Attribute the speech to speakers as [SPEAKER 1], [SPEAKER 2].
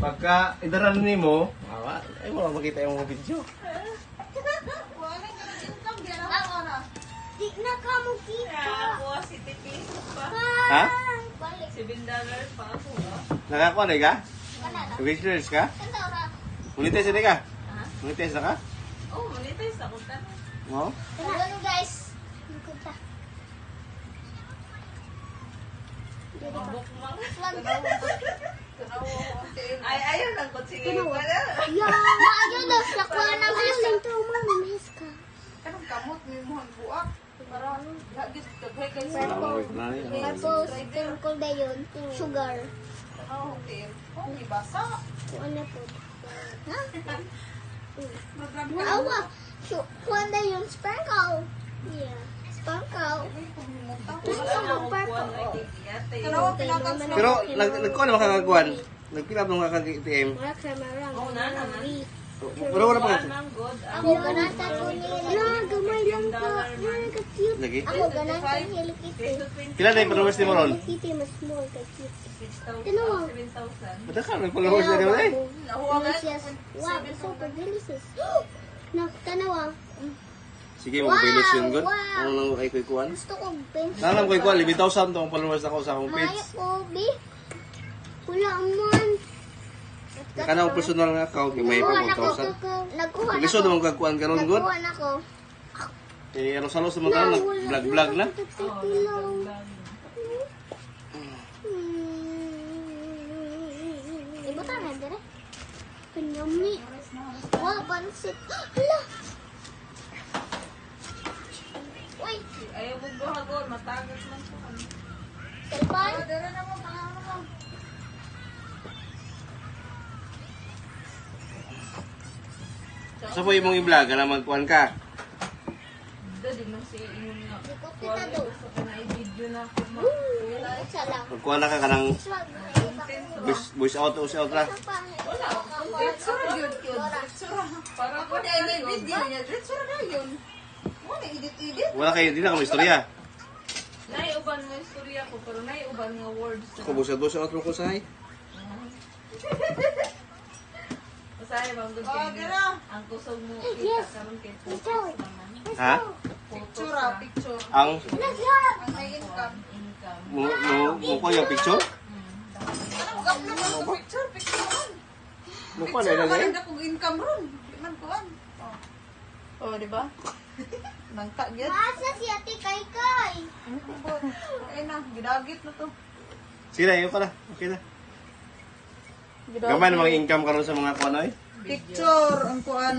[SPEAKER 1] Pagka idaran ni mo, awa, ay lang makita yung mga video.
[SPEAKER 2] Di na ka mo kita.
[SPEAKER 3] Si Titi pa.
[SPEAKER 1] Ha?
[SPEAKER 3] Si Bindaler pa ako.
[SPEAKER 1] Nakakuha na ka? Nag-experience ka? Monetize na ka? Monetize na ka?
[SPEAKER 3] Oh, monetize ako.
[SPEAKER 1] Oo.
[SPEAKER 2] Ano guys? Kunta.
[SPEAKER 3] Ang kutsingin ko na.
[SPEAKER 2] Na sa kuha ng asin to mo miss ka.
[SPEAKER 4] Kamot may muhang buak. Para lagi daghay kay sa
[SPEAKER 1] na rin.
[SPEAKER 2] Tapos, tungkol ba yun? Sugar.
[SPEAKER 4] Oh, hotel. Oh, di basa.
[SPEAKER 2] Kung ano po. Ha?
[SPEAKER 4] Program ka.
[SPEAKER 2] Awa. Su- Kung ano yun? Sprinkle. Yeah. Sprinkle. Gusto
[SPEAKER 3] na
[SPEAKER 2] mo
[SPEAKER 3] na.
[SPEAKER 4] Kanawa pinakas na.
[SPEAKER 1] Pero nag nagkuha na makakakuan. Nagpila mo nga kag-ATM.
[SPEAKER 2] Wala camera.
[SPEAKER 3] Oo, na, na, na.
[SPEAKER 1] Pero wala pa ka.
[SPEAKER 2] Ako ganata ko nila. Na, gamay lang ka. Ay, ka-cute.
[SPEAKER 1] Lagi.
[SPEAKER 2] Ako ganata ko Hello Kitty.
[SPEAKER 3] 10 to 20.
[SPEAKER 1] Pila na yung followers ni Moron?
[SPEAKER 2] Hello Kitty, mas small ka-cute.
[SPEAKER 3] 6,000.
[SPEAKER 2] Tinawa.
[SPEAKER 3] 7,000.
[SPEAKER 1] Ba't ka may followers na rin eh?
[SPEAKER 2] Delicious. Wow, super delicious. Na, tanawa.
[SPEAKER 1] Sige, mag-bilus yun good.
[SPEAKER 2] Wow.
[SPEAKER 1] Ano nang kay kuy kuan?
[SPEAKER 2] Gusto ko bench.
[SPEAKER 1] Nalam koy kuan, 11,000 tong followers ako sa akong
[SPEAKER 2] Maya
[SPEAKER 1] page.
[SPEAKER 2] ko, B. Wala man.
[SPEAKER 1] Kana ko personal nga account, may
[SPEAKER 2] Nagkuha na ko.
[SPEAKER 1] 4,000.
[SPEAKER 2] Nagkuha na
[SPEAKER 1] Lisod
[SPEAKER 2] ko.
[SPEAKER 1] naman kagkuan karon good.
[SPEAKER 2] Nagkuha na ko.
[SPEAKER 1] Eh, ano sa sa mga nag vlog vlog na.
[SPEAKER 2] Tulong. Ibutan na dire. Kanyami. Wow, pansit. Hala. Uy,
[SPEAKER 3] Ayaw mo buhagon, matagas man ko.
[SPEAKER 2] cellphone.
[SPEAKER 4] Dara na mo pangalan
[SPEAKER 1] Sa po imong i-vlog na magkuan ka.
[SPEAKER 3] Dali man si inyo nga.
[SPEAKER 2] Likot
[SPEAKER 3] Kuwan
[SPEAKER 2] kita
[SPEAKER 3] ay
[SPEAKER 2] do.
[SPEAKER 3] gusto ko na na ako. ma.
[SPEAKER 2] Wala.
[SPEAKER 1] Magkuan na ka kanang voice, voice out voice out ra.
[SPEAKER 4] Sura yun yun. Sura.
[SPEAKER 3] Para
[SPEAKER 4] Ako na yung video niya. Sura na yun. Mo na edit-edit.
[SPEAKER 1] Wala kayo di na kamo istorya.
[SPEAKER 3] Naiuban mo istorya ko, pero naiuban nga words.
[SPEAKER 1] Ko voice out voice out mo ko
[SPEAKER 3] Masaya bang
[SPEAKER 4] Oh, dira.
[SPEAKER 3] Ang kusog mo kita karon kay photos naman.
[SPEAKER 1] Ha?
[SPEAKER 4] Picture ah, picture.
[SPEAKER 1] Ang
[SPEAKER 4] Ang may income.
[SPEAKER 3] Income.
[SPEAKER 1] mo mo mo ko yung picture.
[SPEAKER 4] Ano mo sa picture? Picture.
[SPEAKER 1] Mo ko na
[SPEAKER 4] Picture
[SPEAKER 1] lang eh.
[SPEAKER 4] ang kung income ron. Man kuan. Oh. Oh, di ba? Nangka gyud.
[SPEAKER 2] Masa si Ate Kai Kai.
[SPEAKER 4] Ay na, gidagit na to.
[SPEAKER 1] Sige na, yun pala. Okay na. Gamay na mga income karon sa mga kuan oy.
[SPEAKER 4] Picture ang kuan.